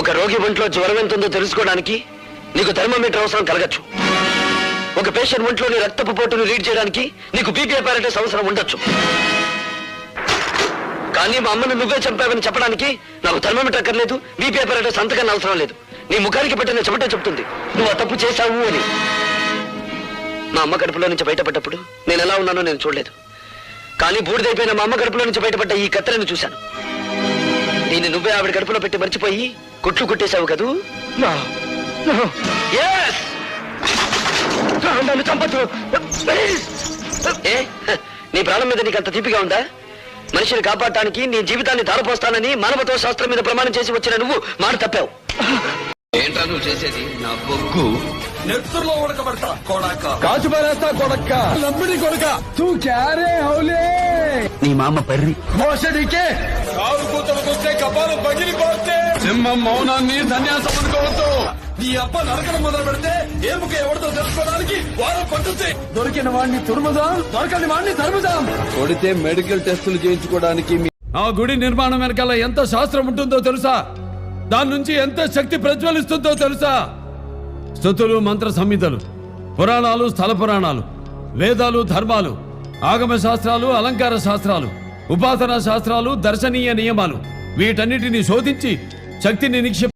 ఒక రోగి ఒంట్లో జ్వరం ఎంత ఉందో తెలుసుకోవడానికి నీకు థర్మోమీటర్ అవసరం కలగచ్చు. ఒక పేషెంట్ ఒంట్లోని రక్తపు పోటును రీడ్ చేయడానికి నీకు బీపీ అపారటస్ అవసరం ఉండొచ్చు. కానీ మా అమ్మను నువ్వే చంపావని చెప్పడానికి నాకు థర్మోమీటర్ అక్కర్లేదు బీపీ అపారటస్ అంతకన్నా అవసరం లేదు. నీ ముఖానికి పెట్టిన చెమట చెప్తుంది. నువ్వు ఆ తప్పు చేశావు అని. మా అమ్మ కడుపులో నుంచి బయటపడ్డప్పుడు నేను ఎలా ఉన్నానో నేను చూడలేదు. కానీ బూడిదైపోయిన మా అమ్మ కడుపులో నుంచి బయటపడ్డ ఈ కత్తెరను చూశాను. దీన్ని నువ్వే ఆవిడ కడుపులో పెట్టి మర్చిపోయి కుట్లు కుట్టేశావు కదూ! నన్ను చంపొద్దు. ఏ? నీ ప్రాణం మీద నీకు అంత తీపిగా ఉందా? మనిషిని కాపాడటానికి నీ జీవితాన్ని ధారపోస్తానని మానవత్వ శాస్త్రం మీద ప్రమాణం చేసి వచ్చిన నువ్వు మాట తప్పావు. ఏంట్రా నువ్వు చేసేది? నా బొగ్గు నెత్తుర్లో ఉడకబడతా కొడాక. కాచు పారేస్తా కొడక్క. లంపిడి కొడక. తూ క్యారే హౌలే. నీ మామ పర్రి. మోసడికే. కారు కూతలకు వస్తే కపాలు పగిలిపోతే సింహం మౌనాన్ని సన్యాసం అనుకోవద్దు నీ అప్ప నరకడం మొదలు పెడితే ఏముక ఎవరితో తెలుసుకోవడానికి వారం పట్టుద్ది దొరికిన వాడిని తురుముదాం దొరకని వాడిని తరుముదాం. కొడితే మెడికల్ టెస్టులు చేయించుకోవడానికి ఆ గుడి నిర్మాణం వెనకాల ఎంత శాస్త్రం ఉంటుందో తెలుసా? దాని నుంచి ఎంత శక్తి ప్రజ్వలిస్తుందో తెలుసా? స్థుతులు మంత్ర సంహితలు పురాణాలు స్థల పురాణాలు వేదాలు ధర్మాలు ఆగమ శాస్త్రాలు అలంకార శాస్త్రాలు ఉపాసనా శాస్త్రాలు దర్శనీయ నియమాలు వీటన్నిటిని శోధించి శక్తిని నిక్షేప